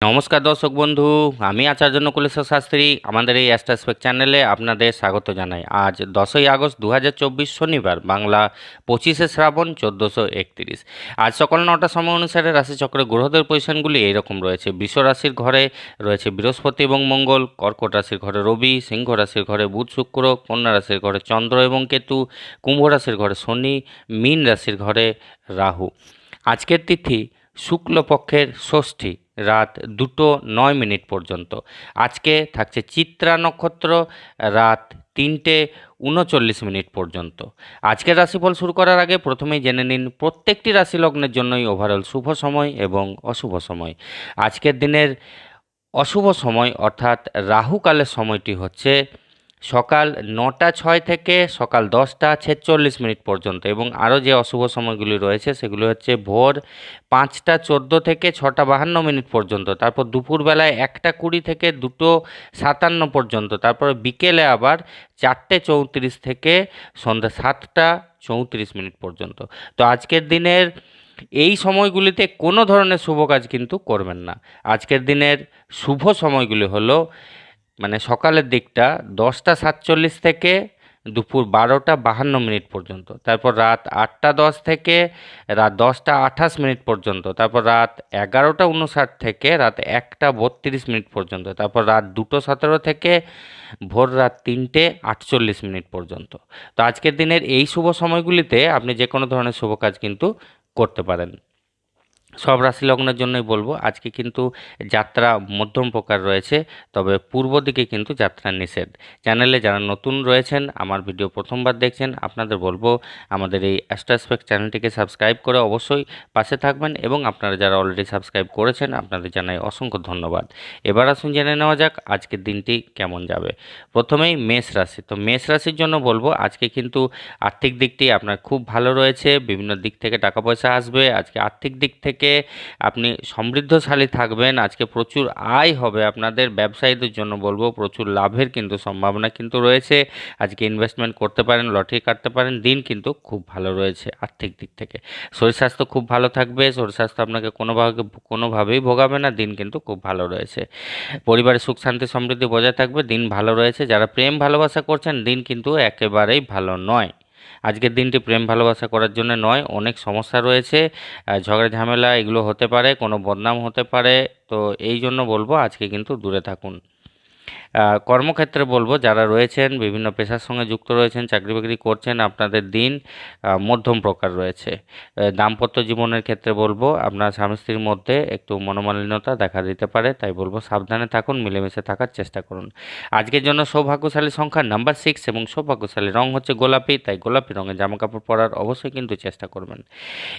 নমস্কার দর্শক বন্ধু, আমি আচার্য নকুলেশ্বর শাস্ত্রী, আমাদের এই অ্যাস্ট্রাসপেক চ্যানেলে আপনাদের স্বাগত জানাই। আজ দশই আগস্ট দু হাজার চব্বিশ শনিবার, বাংলা পঁচিশে শ্রাবণ চোদ্দোশো একত্রিশ। আজ সকাল নটার সময় অনুসারে রাশিচক্রের গ্রহদের পজিশনগুলি এইরকম রয়েছে। বৃষ রাশির ঘরে রয়েছে বৃহস্পতি এবং মঙ্গল, কর্কট রাশির ঘরে রবি, সিংহ রাশির ঘরে বুধ শুক্র, কন্যা রাশির ঘরে চন্দ্র এবং কেতু, কুম্ভ রাশির ঘরে শনি, মীন রাশির ঘরে রাহু। আজকের তিথি শুক্লপক্ষের ষষ্ঠী। রাত দুটো নয় মিনিট পর্যন্ত। আজকে থাকছে চিত্রা নক্ষত্র, রাত তিনটে উনচল্লিশ মিনিট পর্যন্ত। আজকের রাশিফল শুরু করার আগে প্রথমেই জেনে নিন, প্রত্যেকটি রাশি লগ্নের জন্যই ওভারঅল শুভ সময় এবং অশুভ সময়। আজকের দিনের অশুভ সময় অর্থাৎ রাহুকালের সময়টি হচ্ছে সকাল নটা ছয় থেকে সকাল দশটা ছেচল্লিশ মিনিট পর্যন্ত এবং আরও যে অশুভ সময়গুলি রয়েছে সেগুলি হচ্ছে ভোর পাঁচটা চোদ্দ থেকে ছটা বাহান্ন মিনিট পর্যন্ত, তারপর দুপুরবেলায় একটা কুড়ি থেকে দুটো সাতান্ন পর্যন্ত, তারপর বিকেলে আবার চারটে চৌত্রিশ থেকে সন্ধ্যা সাতটা চৌত্রিশ মিনিট পর্যন্ত। তো আজকের দিনের এই সময়গুলিতে কোনো ধরনের শুভ কাজ কিন্তু করবেন না। আজকের দিনের শুভ সময়গুলি হলো মানে সকালের দিকটা দশটা সাতচল্লিশ থেকে দুপুর বারোটা বাহান্ন মিনিট পর্যন্ত, তারপর রাত আটটা দশ থেকে রাত দশটা আঠাশ মিনিট পর্যন্ত, তারপর রাত এগারোটা উনষাট থেকে রাত একটা বত্রিশ মিনিট পর্যন্ত, তারপর রাত দুটো সতেরো থেকে ভোর রাত তিনটে আটচল্লিশ মিনিট পর্যন্ত। তো আজকের দিনের এই শুভ সময়গুলিতে আপনি যে কোনো ধরনের শুভ কাজ কিন্তু করতে পারেন। সব রাশি লগ্নের জন্যই বলব। আজকে কিন্তু যাত্রা মধ্যম প্রকার রয়েছে, তবে পূর্ব দিকে কিন্তু যাত্রা নিষেধ। চ্যানেলে যারা নতুন রয়েছেন, আমার ভিডিও প্রথমবার দেখছেন, আপনাদের বলব, আমাদের এই অ্যাস্ট্রাসপেক্ট চ্যানেলটিকে সাবস্ক্রাইব করে অবশ্যই পাশে থাকবেন এবং আপনারা যারা অলরেডি সাবস্ক্রাইব করেছেন, আপনাদের জানাই অসংখ্য ধন্যবাদ। এবার আসুন জেনে নেওয়া যাক, আজকের দিনটি কেমন যাবে। প্রথমেই মেষ রাশি। তো মেষ রাশির জন্য বলব, আজকে কিন্তু আর্থিক দিকটি আপনার খুব ভালো রয়েছে, বিভিন্ন দিক থেকে টাকা পয়সা আসবে, আজকে আর্থিক দিক থেকে আপনি সমৃদ্ধশালী থাকবেন। আজকে প্রচুর আয় হবে আপনাদের ব্যবসায়ীদের জন্য বলব। প্রচুর লাভের কিন্তু সম্ভাবনা কিন্তু রয়েছে। আজকে ইনভেস্টমেন্ট করতে পারেন, লটারি কাটতে পারেন, দিন কিন্তু খুব ভালো রয়েছে আর্থিক দিক থেকে। শরীর স্বাস্থ্য খুব ভালো থাকবে, শরীর স্বাস্থ্য আপনাকে কোনোভাবে, কোনোভাবেই ভোগাবে না, দিন কিন্তু খুব ভালো রয়েছে। পরিবারে সুখ, শান্তি, সমৃদ্ধি বজায় থাকবে, দিন ভালো রয়েছে। যারা প্রেম ভালোবাসা করছেন, দিন কিন্তু একেবারেই ভালো নয়। আজকের দিনটি প্রেম ভালোবাসা করার জন্য নয়, অনেক সমস্যা রয়েছে ঝগড়া ঝামেলা এগুলো হতে পারে, কোনো বদনাম হতে পারে, তো এই জন্য বলব আজকে কিন্তু দূরে থাকুন। কর্মক্ষেত্রে বলব, যারা রয়েছেন, বিভিন্ন পেশার সঙ্গে যুক্ত রয়েছেন, চাকরি বাকরি করছেন, আপনাদের দিন মধ্যম প্রকার রয়েছে। দাম্পত্য জীবনের ক্ষেত্রে বলব, আপনার স্বামী স্ত্রীর মধ্যে একটু মনোমালিন্যতা দেখা দিতে পারে, তাই বলব সাবধানে থাকুন, মিলেমিশে থাকার চেষ্টা করুন। আজকের জন্য সৌভাগ্যশালী সংখ্যা নাম্বার সিক্স এবং সৌভাগ্যশালী রং হচ্ছে গোলাপি, তাই গোলাপি রঙের জামাকাপড় পরার অবশ্যই কিন্তু চেষ্টা করবেন।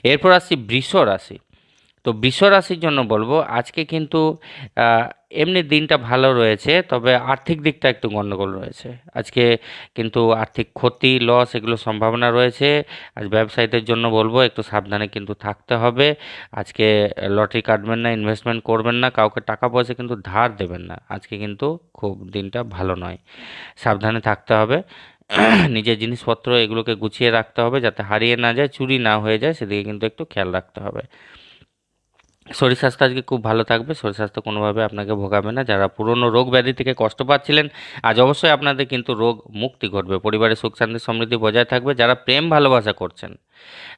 এরপর আসছি বৃষ রাশি। তো বৃষ রাশির জন্য বলব, আজকে কিন্তু এমনি দিনটা ভালো রয়েছে, তবে আর্থিক দিকটা একটু গণ্ডগোল রয়েছে। আজকে কিন্তু আর্থিক ক্ষতি লস এগুলো সম্ভাবনা রয়েছে। আজ ব্যবসায়ীদের জন্য বলব, একটু সাবধানে কিন্তু থাকতে হবে। আজকে লটারি কাটবেন না ইনভেস্টমেন্ট করবেন না, কাউকে টাকা পয়সা কিন্তু ধার দেবেন না। আজকে কিন্তু খুব দিনটা ভালো নয়। সাবধানে থাকতে হবে। নিজের জিনিসপত্র এগুলোকে গুছিয়ে রাখতে হবে, যাতে হারিয়ে না যায়, চুরি না হয়ে যায়, সেদিকে কিন্তু একটু খেয়াল রাখতে হবে। শরীর স্বাস্থ্য আজকে খুব ভালো থাকবে, শরীর স্বাস্থ্য কোনোভাবে আপনাকে ভোগাবে না। যারা পুরনো রোগ ব্যাধি থেকে কষ্ট পাচ্ছিলেন, আজ অবশ্যই আপনাদের কিন্তু রোগ মুক্তি ঘটবে। পরিবারে সুখ, শান্তি, সমৃদ্ধি বজায় থাকবে। যারা প্রেম ভালোবাসা করছেন,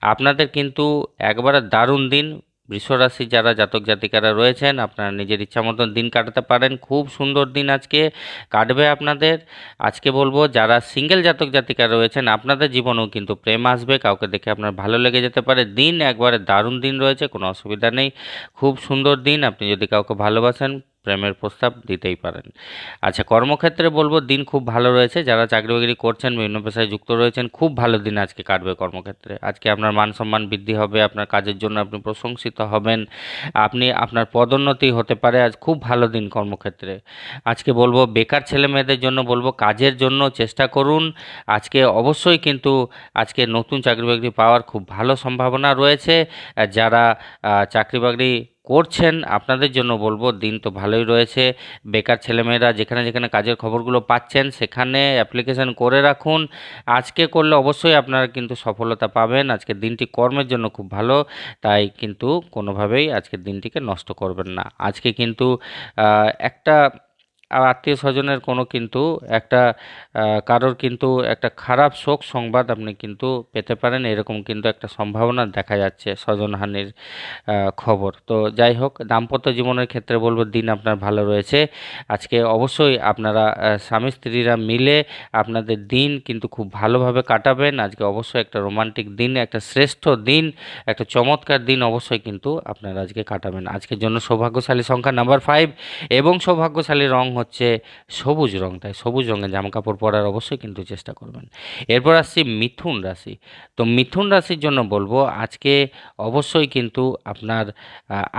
আপনাদের কিন্তু একবারে দারুণ দিন। বৃষরাশি যারা জাতক জাতিকারা রয়েছেন, আপনারা নিজের ইচ্ছা মতন দিন কাটাতে পারেন। খুব সুন্দর দিন আজকে কাটবে আপনাদের। আজকে বলব, যারা সিঙ্গেল জাতক জাতিকারা রয়েছেন, আপনাদের জীবনেও কিন্তু প্রেম আসবে। কাউকে দেখে আপনার ভালো লেগে যেতে পারে। দিন একবারে দারুণ দিন রয়েছে, কোনো অসুবিধা নেই। খুব সুন্দর দিন। আপনি যদি কাউকে ভালোবাসেন প্রেমের প্রস্তাব দিতেই পারেন। আচ্ছা কর্মক্ষেত্রে বলব দিন খুব ভালো রয়েছে। যারা চাকরি বাকরি করছেন, বিভিন্ন পেশায় যুক্ত রয়েছেন, খুব ভালো দিন আজকে কাটবে কর্মক্ষেত্রে। আজকে আপনার মান সম্মান বৃদ্ধি হবে, আপনার কাজের জন্য আপনি প্রশংসিত হবেন, আপনি আপনার পদোন্নতি হতে পারে। আজ খুব ভালো দিন কর্মক্ষেত্রে। আজকে বলব বেকার ছেলে মেয়েদের জন্য বলব কাজের জন্য চেষ্টা করুন। আজকে অবশ্যই কিন্তু আজকে নতুন চাকরি বাকরি পাওয়ার খুব ভালো সম্ভাবনা রয়েছে। যারা চাকরি বাকরি করছেন, আপনাদের জন্য বলব দিন তো ভালোই রয়েছে। বেকার ছেলেমেয়েরা যেখানে যেখানে কাজের খবরগুলো পাচ্ছেন, সেখানে অ্যাপ্লিকেশান করে রাখুন। আজকে করলে অবশ্যই আপনারা কিন্তু সফলতা পাবেন। আজকের দিনটি কর্মের জন্য খুব ভালো, তাই কিন্তু কোনোভাবেই আজকের দিনটিকে নষ্ট করবেন না। আজকে কিন্তু একটা আত্মীয় স্বজনের কোনো কিন্তু একটা কারোর কিন্তু একটা খারাপ শোক সংবাদ আপনি কিন্তু পেতে পারেন। এরকম কিন্তু একটা সম্ভাবনা দেখা যাচ্ছে স্বজনহানির খবর। তো যাই হোক, দাম্পত্য জীবনের ক্ষেত্রে বলব দিন আপনার ভালো রয়েছে। আজকে অবশ্যই আপনারা স্বামী স্ত্রীরা মিলে আপনাদের দিন কিন্তু খুব ভালোভাবে কাটাবেন। আজকে অবশ্যই একটা রোমান্টিক দিন, একটা শ্রেষ্ঠ দিন, একটা চমৎকার দিন অবশ্যই কিন্তু আপনারা আজকে কাটাবেন। আজকের জন্য সৌভাগ্যশালী সংখ্যা নাম্বার ফাইভ এবং সৌভাগ্যশালী রং হচ্ছে সবুজ রং, তাই সবুজ রঙের জামা কাপড় পরার অবশ্যই কিন্তু চেষ্টা করবেন। এরপর আসছি মিথুন রাশি। তো মিথুন রাশির জন্য বলব, আজকে অবশ্যই কিন্তু আপনার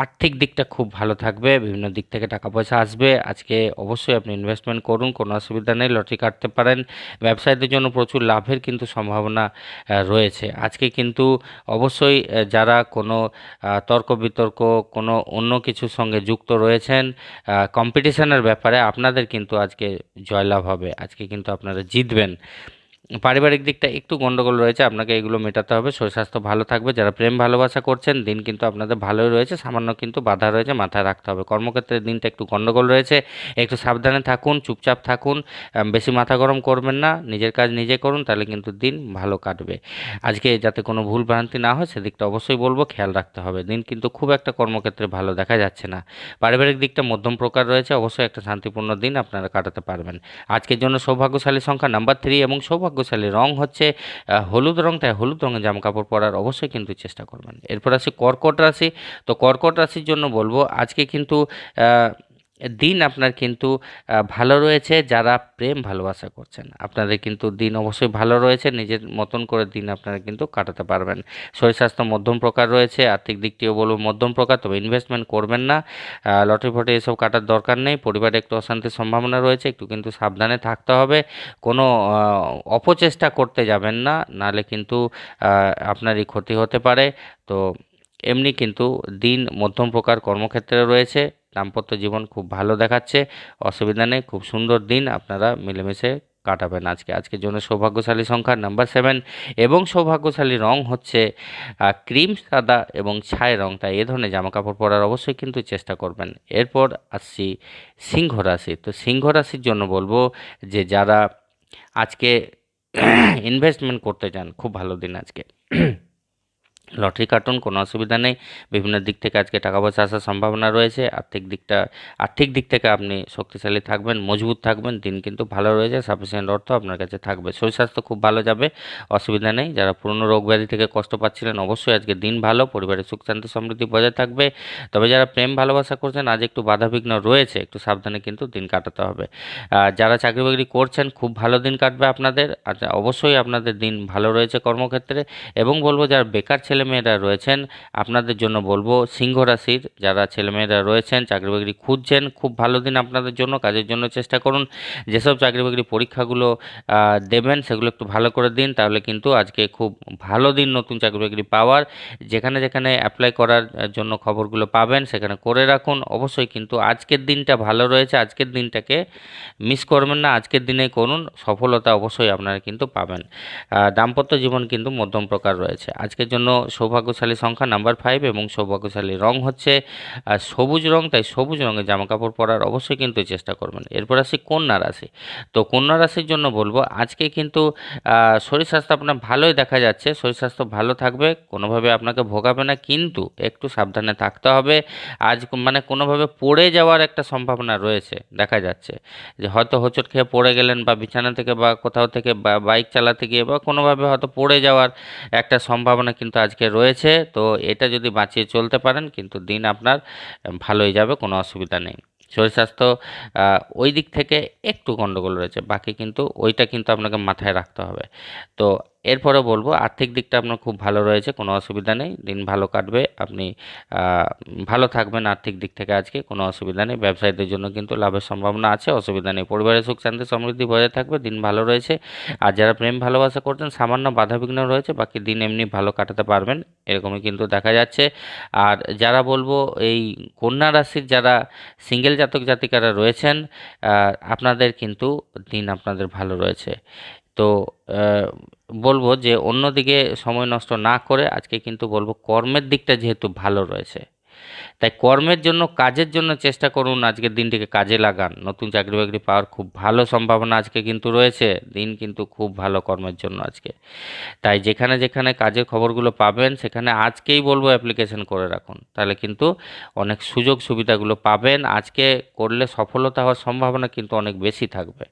আর্থিক দিকটা খুব ভালো থাকবে, বিভিন্ন দিক থেকে টাকা পয়সা আসবে। আজকে অবশ্যই আপনি ইনভেস্টমেন্ট করুন, কোনো অসুবিধা নেই, লটারি কাটতে পারেন। ব্যবসায়ীদের জন্য প্রচুর লাভের কিন্তু সম্ভাবনা রয়েছে। আজকে কিন্তু অবশ্যই যারা কোনো তর্ক বিতর্ক, কোনো অন্য কিছুর সঙ্গে যুক্ত রয়েছেন কম্পিটিশনের ব্যাপারে আপনাদের কিন্তু আজকে জয়লাভ হবে আজকে কিন্তু আপনারা জিতবেন। পারিবারিক দিকটা একটু গন্ডগোল রয়েছে, আপনাকে এগুলো মেটাতে হবে। শরীর স্বাস্থ্য ভালো থাকবে, যারা প্রেম ভালোবাসা করছেন, দিন কিন্তু আপনাদের ভালোই রয়েছে, সামান্য কিন্তু বাধা রয়েছে, মাথায় রাখতে হবে। কর্মক্ষেত্রে দিনটা একটু গন্ডগোল রয়েছে, একটু সাবধানে থাকুন, চুপচাপ থাকুন বেশি মাথা গরম করবেন না, নিজের কাজ নিজে করুন, তাহলে কিন্তু দিন ভালো কাটবে। আজকে যাতে কোনো ভুল ভ্রান্তি না হয়, সেদিকটা অবশ্যই বলব, খেয়াল রাখতে হবে। দিন কিন্তু খুব একটা কর্মক্ষেত্রে ভালো দেখা যাচ্ছে না। পারিবারিক দিকটা মধ্যম প্রকার রয়েছে, অবশ্যই একটা শান্তিপূর্ণ দিন আপনারা কাটাতে পারবেন। আজকের জন্য সৌভাগ্যশালী সংখ্যা নাম্বার থ্রি এবং সৌভাগ্যশালী রং হচ্ছে হলুদ রং তাই হলুদ রঙের জামা কাপড় পরার অবশ্যই কিন্তু চেষ্টা করবেন। এরপর আসি কর্কট রাশি। তো কর্কট রাশির জন্য বলব, আজকে কিন্তু দিন আপনার কিন্তু ভালো রয়েছে, যারা প্রেম ভালোবাসা করছেন। আপনাদের কিন্তু দিন অবশ্যই ভালো রয়েছে, নিজের মতন করে দিন আপনারা কিন্তু কাটাতে পারবেন। শরীর স্বাস্থ্য মধ্যম প্রকার রয়েছে, আর্থিক দিকটিও বলব মধ্যম প্রকার, তবে ইনভেস্টমেন্ট করবেন না। লটারি ফটে এসব কাটার দরকার নেই, পরিবারে একটু অশান্তির সম্ভাবনা রয়েছে, একটু কিন্তু সাবধানে থাকতে হবে। কোনো অপচেষ্টা করতে যাবেন না, নাহলে কিন্তু আপনারই ক্ষতি হতে পারে। তো এমনি কিন্তু দিন মধ্যম প্রকার কর্মক্ষেত্রে রয়েছে। দাম্পত্য জীবন খুব ভালো দেখাচ্ছে। অসুবিধা নেই, খুব সুন্দর দিন আপনারা মিলেমিশে কাটাবেন আজকে। আজকের জন্য সৌভাগ্যশালী সংখ্যা নাম্বার সেভেন এবং সৌভাগ্যশালী রং হচ্ছে ক্রিম সাদা এবং ছাই রং। তাই এ ধরনের জামা কাপড় পরার অবশ্যই কিন্তু চেষ্টা করবেন। এরপর আসছি সিংহ রাশি। তো সিংহ রাশির জন্য বলব যে যারা আজকে ইনভেস্টমেন্ট করতে চান, খুব ভালো দিন আজকে। লটারি কাটুন কোনো অসুবিধা নেই। বিভিন্ন দিক থেকে আজকে টাকা পয়সা আসার সম্ভাবনা রয়েছে। আর্থিক দিকটা, আর্থিক দিক থেকে আপনি শক্তিশালী থাকবেন, মজবুত থাকবেন, দিন কিন্তু ভালো রয়েছে সাফিসিয়েন্ট অর্থ আপনার কাছে থাকবে। শরীর স্বাস্থ্য খুব ভালো যাবে, অসুবিধা নেই। যারা পুরনো রোগ ব্যাধি থেকে কষ্ট পাচ্ছিলেন, অবশ্যই আজকে দিন ভালো, পরিবারের সুখ, শান্তি, সমৃদ্ধি বজায় থাকবে। তবে যারা প্রেম, ভালোবাসা করছেন, আজ একটু বাধাবিঘ্ন রয়েছে, একটু সাবধানে কিন্তু দিন কাটাতে হবে। যারা চাকরি বাকরি করছেন, খুব ভালো দিন কাটবে আপনাদের। আর অবশ্যই আপনাদের দিন ভালো রয়েছে কর্মক্ষেত্রে। এবং বলব, যারা বেকার ছেলেমেয়েরা রয়েছেন, আপনাদের জন্য বলব সিংহ রাশির যারা ছেলেমেয়েরা রয়েছেন, চাকরি বাকরি খুঁজছেন, খুব ভালো দিন আপনাদের জন্য, কাজের জন্য চেষ্টা করুন। যেসব চাকরি বাকরি পরীক্ষাগুলো দেবেন, সেগুলো একটু ভালো করে দিন, তাহলে কিন্তু আজকে খুব ভালো দিন নতুন চাকরি বাকরি পাওয়ার। যেখানে যেখানে অ্যাপ্লাই করার জন্য খবরগুলো পাবেন, সেখানে করে রাখুন। অবশ্যই কিন্তু আজকের দিনটা ভালো রয়েছে, আজকের দিনটাকে মিস করবেন না, আজকের দিনেই করুন, সফলতা অবশ্যই আপনারা কিন্তু পাবেন। দাম্পত্য জীবন কিন্তু মধ্যম প্রকার রয়েছে। আজকের জন্য সৌভাগ্যশালী সংখ্যা নাম্বার ফাইভ এবং সৌভাগ্যশালী রং হচ্ছে সবুজ রং, তাই সবুজ রঙের জামা কাপড় পরার অবশ্যই কিন্তু চেষ্টা করবেন। এরপর আসি কন্যা রাশি। তো কন্যা রাশির জন্য বলব, আজকে কিন্তু শরীর স্বাস্থ্য আপনার ভালোই দেখা যাচ্ছে, শরীর স্বাস্থ্য ভালো থাকবে, কোনোভাবে আপনাকে ভোগাবে না, কিন্তু একটু সাবধানে থাকতে হবে। আজ মানে কোনোভাবে পড়ে যাওয়ার একটা সম্ভাবনা রয়েছে, দেখা যাচ্ছে। যে হয়তো হোঁচট খেয়ে পড়ে গেলেন বা বিছানা থেকে বা কোথাও থেকে বা বাইক চালাতে গিয়ে বা কোনোভাবে হয়তো পড়ে যাওয়ার একটা সম্ভাবনা কিন্তু আজকে রয়েছে, তো এটা যদি বাঁচিয়ে চলতে পারেন, কিন্তু দিন আপনার ভালোই যাবে, কোনো অসুবিধা নেই। শরীর স্বাস্থ্য ওই দিক থেকে একটু গণ্ডগোল রয়েছে, বাকি কিন্তু ওইটা কিন্তু আপনাকে মাথায় রাখতে হবে। তো এরপরে বলব, আর্থিক দিকটা আপনার খুব ভালো রয়েছে, কোনো অসুবিধা নেই, দিন ভালো কাটবে, আপনি ভালো থাকবেন আর্থিক দিক থেকে আজকে, কোনো অসুবিধা নেই, ব্যবসায়ীদের জন্য কিন্তু লাভের সম্ভাবনা আছে, অসুবিধা নেই পরিবারের সুখ শান্তি সমৃদ্ধি বজায় থাকবে, দিন ভালো রয়েছে, আর যারা প্রেম ভালোবাসা করছেন, সামান্য বাধাবিঘ্ন রয়েছে, বাকি দিন এমনি ভালো কাটাতে পারবেন, এরকমই কিন্তু দেখা যাচ্ছে, আর যারা বলব, এই কন্যা রাশির যারা সিঙ্গেল জাতক জাতিকারা রয়েছেন আপনাদের কিন্তু দিন আপনাদের ভালো রয়েছে তো বলব যে অন্যদিকে সময় নষ্ট না করে আজকে কিন্তু বলব কর্মের দিকটা যেহেতু ভালো রয়েছে। তাই কর্মের জন্য, কাজের জন্য চেষ্টা করুন আজকের দিনটিকে কাজে লাগান। নতুন চাকরি বাকরি পাওয়ার খুব ভালো সম্ভাবনা আজকে কিন্তু রয়েছে। দিন কিন্তু খুব ভালো কর্মের জন্য আজকে। তাই যেখানে যেখানে কাজের খবরগুলো পাবেন, সেখানে আজকেই বলব অ্যাপ্লিকেশন করে রাখুন। তাহলে কিন্তু অনেক সুযোগ সুবিধাগুলো পাবেন। আজকে করলে সফলতা হওয়ার সম্ভাবনা কিন্তু অনেক বেশি থাকবে।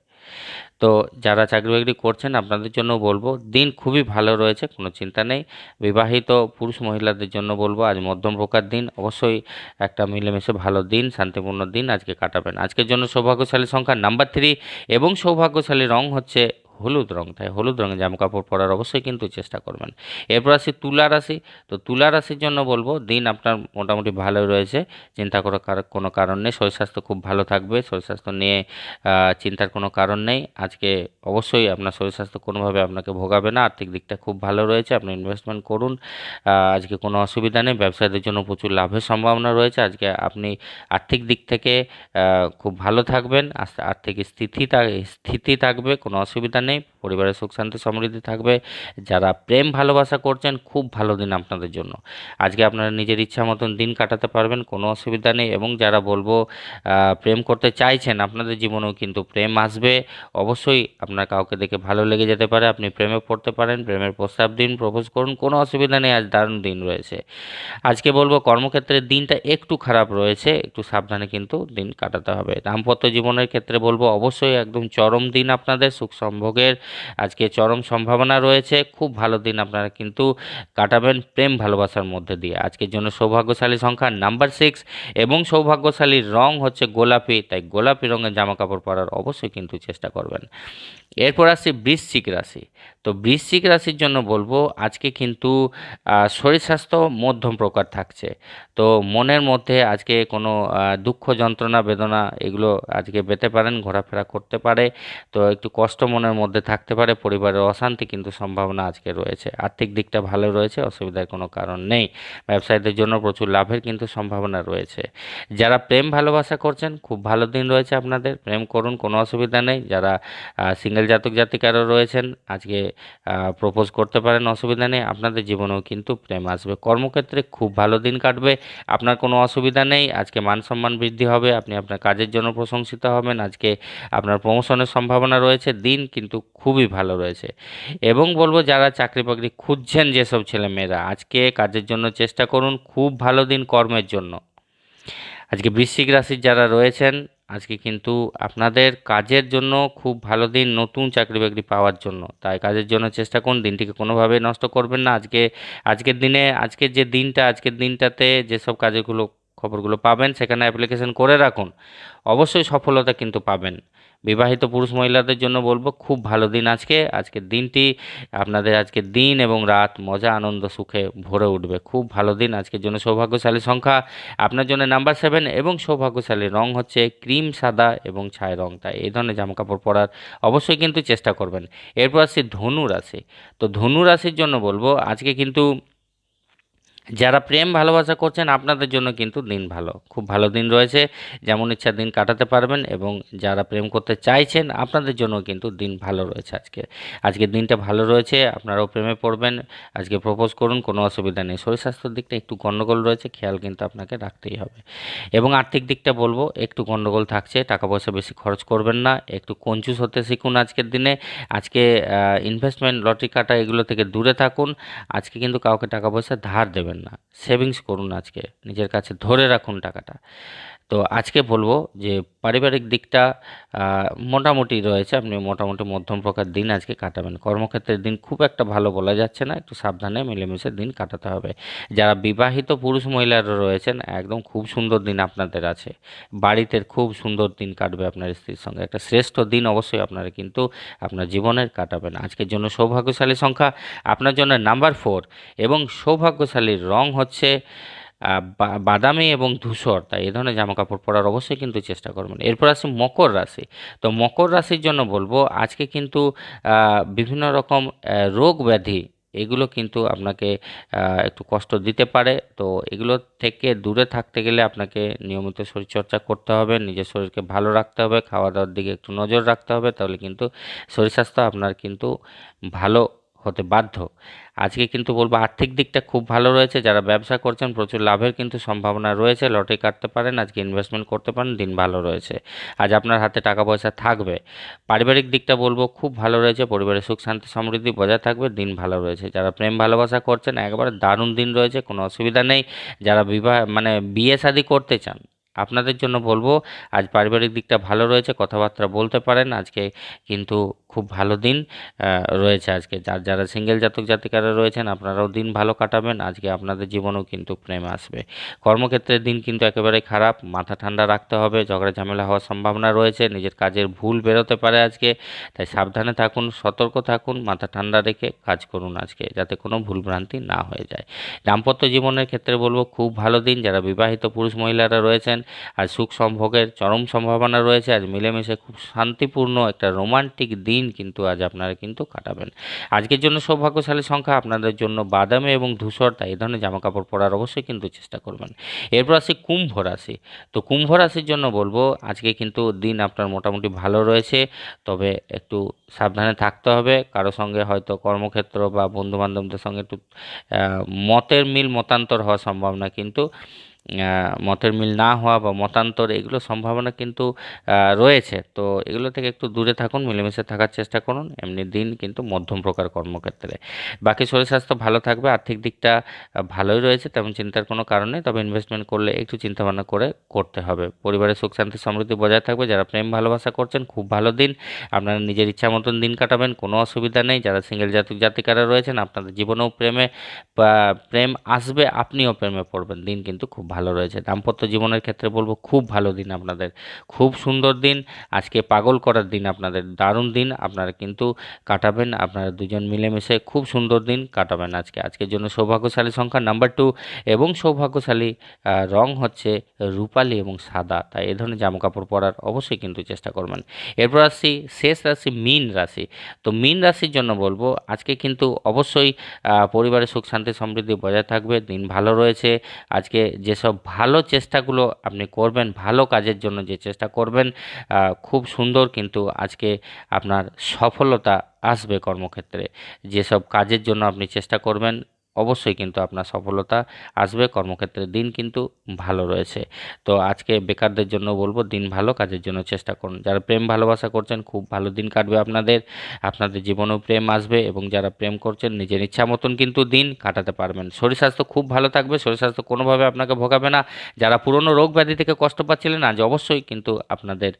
তো যারা চাকরি বাকরি করছেন, আপনাদের জন্য বলব, দিন খুবই ভালো রয়েছে, কোনো চিন্তা নেই। বিবাহিত পুরুষ মহিলাদের জন্য বলব, আজ মধ্যম প্রকার দিন, অবশ্যই একটা মিলেমিশে ভালো দিন, শান্তিপূর্ণ দিন আজকে কাটাবেন। আজকের জন্য সৌভাগ্যশালী সংখ্যা নাম্বার থ্রি এবং সৌভাগ্যশালী রং হচ্ছে হলুদ রং, তাই হলুদ রঙের জামা কাপড় পরার অবশ্যই কিন্তু চেষ্টা করবেন। এরপর আসি তুলা রাশি। তো তুলা রাশির জন্য বলব, দিন আপনার মোটামুটি ভালো রয়েছে, চিন্তা করার কার- কোনো কারণ নেই, শরীর স্বাস্থ্য খুব ভালো থাকবে, শরীর স্বাস্থ্য নিয়ে চিন্তার কোনো কারণ নেই। আজকে অবশ্যই আপনার শরীর স্বাস্থ্য কোনোভাবে আপনাকে ভোগাবে না, আর্থিক দিকটা খুব ভালো রয়েছে, আপনি ইনভেস্টমেন্ট করুন। আজকে কোনো অসুবিধা নেই, ব্যবসায়ীদের জন্য প্রচুর লাভের সম্ভাবনা রয়েছে, আজকে আপনি আর্থিক দিক থেকে খুব ভালো থাকবেন আর্থিক স্থিতি স্থিতি থাকবে, কোনো অসুবিধা নেই। পরিবারের সুখ, শান্তি, সমৃদ্ধি থাকবে। যারা প্রেম, ভালোবাসা করছেন, খুব ভালো দিন আপনাদের জন্য। আজকে আপনারা নিজের ইচ্ছা মতন দিন কাটাতে পারবেন, কোনো অসুবিধা নেই। এবং যারা বলব প্রেম করতে চাইছেন, আপনাদের জীবনেও কিন্তু প্রেম আসবে। অবশ্যই আপনার কাউকে দেখে ভালো লেগে যেতে পারে, আপনি প্রেমে পড়তে পারেন, প্রেমের প্রস্তাব দিন, প্রপোজ করুন, কোনো অসুবিধা নেই, আজ দারুণ দিন রয়েছে। আজকে বলব কর্মক্ষেত্রের দিনটা একটু খারাপ রয়েছে, একটু সাবধানে কিন্তু দিন কাটাতে হবে। দাম্পত্য জীবনের ক্ষেত্রে বলব, অবশ্যই একদম চরম দিন আপনাদের সুখ সম্ভোগের আজকে চরম সম্ভাবনা রয়েছে। খুব ভালো দিন আপনারা কিন্তু কাটাবেন প্রেম ভালোবাসার মধ্যে দিয়ে। আজকের জন্য সৌভাগ্যশালী সংখ্যা নাম্বার সিক্স এবং সৌভাগ্যশালীর রং হচ্ছে গোলাপি, তাই গোলাপি রঙের জামাকাপড় পরার অবশ্যই কিন্তু চেষ্টা করবেন। এরপর আসছি বৃশ্চিক রাশি। তো বৃশ্চিক রাশির জন্য বলব, আজকে কিন্তু শরীর স্বাস্থ্য মধ্যম প্রকার থাকছে। তো মনের মধ্যে আজকে কোনো দুঃখ, যন্ত্রণা, বেদনা এগুলো আজকে পেতে পারেন, ঘোরাফেরা করতে পারে। তো একটু কষ্ট মনের মধ্যে থাকতে পারে, পরিবারের অশান্তি কিন্তু সম্ভাবনা আজকে রয়েছে। আর্থিক দিকটা ভালো রয়েছে, অসুবিধার কোনো কারণ নেই। ব্যবসায়ীদের জন্য প্রচুর লাভের কিন্তু সম্ভাবনা রয়েছে। যারা প্রেম ভালোবাসা করছেন, খুব ভালো দিন রয়েছে আপনাদের। প্রেম করুন, কোনো অসুবিধা নেই। যারা সিঙ্গেল জাতক জাতিকারও রয়েছেন, আজকে প্রপোজ করতে পারেন, অসুবিধা নেই, আপনাদের জীবনেও কিন্তু প্রেম আসবে। কর্মক্ষেত্রে খুব ভালো দিন কাটবে, আপনার কোনো অসুবিধা নেই, আজকে মান সম্মান বৃদ্ধি হবে, আপনি আপনার কাজের জন্য প্রশংসিত হবেন, আজকে আপনার প্রমোশনের সম্ভাবনা রয়েছে, দিন কিন্তু খুবই ভালো রয়েছে। এবং বলব, যারা চাকরি বাকরি খুঁজছেন, যেসব ছেলেমেয়েরা, আজকে কাজের জন্য চেষ্টা করুন, খুব ভালো দিন কর্মের জন্য। আজকে বৃশ্চিক রাশির যারা রয়েছেন আজকে কিন্তু আপনাদের কাজের জন্য খুব ভালো দিন, নতুন চাকরি বাকরি পাওয়ার জন্য। তাই কাজের জন্য চেষ্টা করুন, দিনটিকে কোনোভাবে নষ্ট করবেন না। আজকে, আজকের দিনে, আজকের যে দিনটা, আজকের দিনটাতে যেসব কাজগুলো খবরগুলো পাবেন, সেখানে অ্যাপ্লিকেশন করে রাখুন। অবশ্যই সফলতা কিন্তু পাবেন। বিবাহিত পুরুষ মহিলাদের জন্য বলব, খুব ভালো দিন আজকে। আজকের দিনটি আপনাদের আজকের দিন এবং রাত মজা, আনন্দ, সুখে ভরে উঠবে। খুব ভালো দিন। আজকের জন্য সৌভাগ্যশালী সংখ্যা। আপনার জন্য নাম্বার সেভেন এবং সৌভাগ্যশালী রং হচ্ছে ক্রিম সাদা এবং ছাই রং। তাই এই ধরনের জামাকাপড় পরার অবশ্যই কিন্তু চেষ্টা করবেন। এরপর আসছি ধনু রাশি তো ধনু রাশির জন্য বলব, আজকে কিন্তু যারা প্রেম ভালোবাসা করছেন, আপনাদের জন্য কিন্তু দিন ভালো। খুব ভালো দিন রয়েছে, যেমন ইচ্ছা দিন কাটাতে পারবেন এবং যারা প্রেম করতে চাইছেন, আপনাদের জন্য কিন্তু দিন ভালো রয়েছে আজকে। আজকের দিনটা ভালো রয়েছে, আপনারাও প্রেমে পড়বেন। আজকে প্রপোজ করুন, কোনো অসুবিধা নেই। শরীর স্বাস্থ্যের দিকটা একটু গণ্ডগোল রয়েছে, খেয়াল কিন্তু আপনাকে রাখতেই হবে। এবং আর্থিক দিকটা বলব, একটু গণ্ডগোল থাকছে টাকা পয়সা বেশি খরচ করবেন না, একটু কঞ্জুস হতে শিখুন আজকের দিনে। আজকে ইনভেস্টমেন্ট লটারি কাটা এগুলো থেকে দূরে থাকুন। আজকে কিন্তু কাউকে টাকা পয়সা ধার দেবেন না সেভিংস করুন আজকে নিজের কাছে ধরে রাখুন টাকাটা। তো আজকে বলব যে পারিবারিক দিকটা মোটামুটি রয়েছে। আপনি মোটামুটি মধ্যম প্রকার দিন আজকে কাটাবেন। কর্মক্ষেত্রের দিন খুব একটা ভালো বলা যাচ্ছে না। একটু সাবধানে মিলেমিশে দিন কাটাতে হবে। যারা বিবাহিত পুরুষ মহিলারা রয়েছেন, একদম খুব সুন্দর দিন আপনাদের আছে। বাড়িতে খুব সুন্দর দিন কাটবে আপনার স্ত্রীর সঙ্গে। একটা শ্রেষ্ঠ দিন অবশ্যই আপনারা কিন্তু আপনার জীবনের কাটাবেন। আজকের জন্য সৌভাগ্যশালী সংখ্যা আপনার জন্য নাম্বার ফোর এবং সৌভাগ্যশালীর রং হচ্ছে বাদামি এবং ধূসর, তাই এই ধরনের জামা কাপড় পরার অবশ্যই কিন্তু চেষ্টা করবেন। এরপর আসি মকর রাশি। তো মকর রাশির জন্য বলব, আজকে কিন্তু বিভিন্ন রকম রোগ ব্যাধি, এগুলো কিন্তু আপনাকে একটু কষ্ট দিতে পারে। তো এগুলো থেকে দূরে থাকতে গেলে আপনাকে নিয়মিত শরীরচর্চা করতে হবে, নিজের শরীরকে ভালো রাখতে হবে খাওয়া দাওয়ার দিকে একটু নজর রাখতে হবে, তাহলে কিন্তু শরীর স্বাস্থ্য আপনার কিন্তু ভালো হতে বাধ্য। আজকে কিন্তু বলব আর্থিক দিকটা খুব ভালো রয়েছে, যারা ব্যবসা করছেন প্রচুর লাভের কিন্তু সম্ভাবনা রয়েছে লটারি কাটতে পারেন, আজকে ইনভেস্টমেন্ট করতে পারেন, দিন ভালো রয়েছে। আজ আপনার হাতে টাকা পয়সা থাকবে। পারিবারিক দিকটা বলব খুব ভালো রয়েছে, পরিবারের সুখ, শান্তি, সমৃদ্ধি বজায় থাকবে, দিন ভালো রয়েছে। যারা প্রেম ভালোবাসা করছেন, একবারে দারুণ দিন রয়েছে, কোনো অসুবিধা নেই। যারা বিবাহ মানে বিয়ে শাদী করতে চান, আপনাদের জন্য বলব আজ পারিবারিক দিকটা ভালো রয়েছে, কথাবার্তা বলতে পারেন, আজকে কিন্তু খুব ভালো দিন রয়েছে আজকে। যার যারা সিঙ্গেল জাতক জাতিকারা রয়েছেন, আপনারাও দিন ভালো কাটাবেন। আজকে আপনাদের জীবনেও কিন্তু প্রেম আসবে। কর্মক্ষেত্রের দিন কিন্তু একেবারে খারাপ, মাথা ঠান্ডা রাখতে হবে, ঝগড়া ঝামেলা হওয়ার সম্ভাবনা রয়েছে, নিজের কাজের ভুল বেরোতে পারে আজকে। তাই সাবধানে থাকুন, সতর্ক থাকুন, মাথা ঠান্ডা রেখে কাজ করুন আজকে, যাতে কোনো ভুলভ্রান্তি না হয়ে যায়। দাম্পত্য জীবনের ক্ষেত্রে বলব, খুব ভালো দিন। যারা বিবাহিত পুরুষ মহিলারা রয়েছেন আর সুখ সম্ভোগের চরম সম্ভাবনা রয়েছে। আজ মিলেমিশে খুব শান্তিপূর্ণ একটা রোমান্টিক দিন কিন্তু আজ আপনারা কিন্তু কাটাবেন। আজকের জন্য সৌভাগ্যশালী সংখ্যা আপনাদের জন্য বাদামে এবং ধূসর, তাই এই ধরনের জামা কাপড় পরার অবশ্যই কিন্তু চেষ্টা করবেন। এরপর আসি কুম্ভ রাশি। তো কুম্ভ রাশির জন্য বলব, আজকে কিন্তু দিন আপনার মোটামুটি ভালো রয়েছে, তবে একটু সাবধানে থাকতে হবে। কারও সঙ্গে হয়তো কর্মক্ষেত্র বা বন্ধু বান্ধবদের সঙ্গে একটু মতের মিল, মতান্তর হওয়ার সম্ভাবনা কিন্তু মতের মিল না হওয়া বা মতান্তর এগুলো সম্ভাবনা কিন্তু রয়েছে। তো এগুলো থেকে একটু দূরে থাকুন, মিলেমিশে থাকার চেষ্টা করুন। এমনি দিন কিন্তু মধ্যম প্রকার কর্মক্ষেত্রে। বাকি শরীর স্বাস্থ্য ভালো থাকবে, আর্থিক দিকটা ভালোই রয়েছে, তেমন চিন্তার কোনো কারণ তবে ইনভেস্টমেন্ট করলে একটু চিন্তাভাবনা করে করতে হবে। পরিবারের সুখ, শান্তি, সমৃদ্ধি বজায় থাকবে। যারা প্রেম, ভালোবাসা করছেন, খুব ভালো দিন। আপনারা নিজের ইচ্ছা মতন দিন কাটাবেন, কোনো অসুবিধা নেই। যারা সিঙ্গেল জাতক, জাতিকারা রয়েছেন, আপনাদের জীবনেও প্রেমে প্রেম আসবে, আপনিও প্রেমে পড়বেন। দিন কিন্তু খুব ভালো রয়েছে। দাম্পত্য জীবনের ক্ষেত্রে বলব খুব ভালো দিন আপনাদের। খুব সুন্দর দিন, আজকে পাগল করার দিন আপনাদের, দারুণ দিন। আপনারা কিন্তু কাটাবেন, আপনারা দুজন মিলেমিশে খুব সুন্দর দিন কাটাবেন আজকে। আজকের জন্য সৌভাগ্যশালী সংখ্যা নাম্বার টু এবং সৌভাগ্যশালী রং হচ্ছে রূপালি এবং সাদা। তাই এ ধরনের জামাকাপড় পরার অবশ্যই কিন্তু চেষ্টা করবেন। এরপর আসছি, শেষ রাশি মীন রাশি। তো মীন রাশির জন্য বলব আজকে কিন্তু অবশ্যই পরিবারের সুখ শান্তি সমৃদ্ধি বজায় থাকবে, দিন ভালো রয়েছে। আজকে যেসব ভালো চেষ্টাগুলো আপনি করবেন, ভালো কাজের জন্য যে চেষ্টা করবেন খুব সুন্দর কিন্তু আজকে আপনার সফলতা আসবে কর্মক্ষেত্রে। যেসব কাজের জন্য আপনি চেষ্টা করবেন অবশ্যই কিন্তু আপনার সফলতা আসবে। কর্মক্ষেত্রে দিন কিন্তু ভালো রয়েছে। তো আজকে বেকারদের জন্য বলব, দিন ভালো, কাজের জন্য চেষ্টা করুন। যারা প্রেম ভালোবাসা করছেন, খুব ভালো দিন কাটবে আপনাদের। আপনাদের জীবনেও প্রেম আসবে এবং যারা প্রেম করছেন, নিজের ইচ্ছা মতন কিন্তু দিন কাটাতে পারবেন। শরীর স্বাস্থ্য খুব ভালো থাকবে, শরীর স্বাস্থ্য কোনোভাবে আপনাকে ভোগাবে না। যারা পুরনো রোগ ব্যাধি থেকে কষ্ট পাচ্ছিলেন, আজ অবশ্যই কিন্তু আপনাদের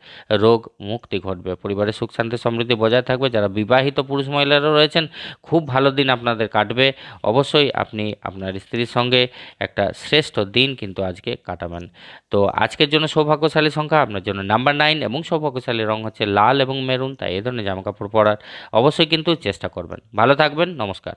রোগ মুক্তি ঘটবে। পরিবারের সুখ, শান্তি, সমৃদ্ধি বজায় থাকবে। যারা বিবাহিত পুরুষ মহিলারা রয়েছেন, খুব ভালো দিন আপনাদের কাটবে। অবশ্যই আপনি আপনার স্ত্রীর সঙ্গে একটা শ্রেষ্ঠ দিন কিন্তু আজকে কাটাবেন। তো আজকের জন্য সৌভাগ্যশালী সংখ্যা, আপনার জন্য নাম্বার নাইন এবং সৌভাগ্যশালী রং হচ্ছে লাল এবং মেরুন, তাই এ ধরনের জামাকাপড় পরার অবশ্যই কিন্তু চেষ্টা করবেন। ভালো থাকবেন, নমস্কার।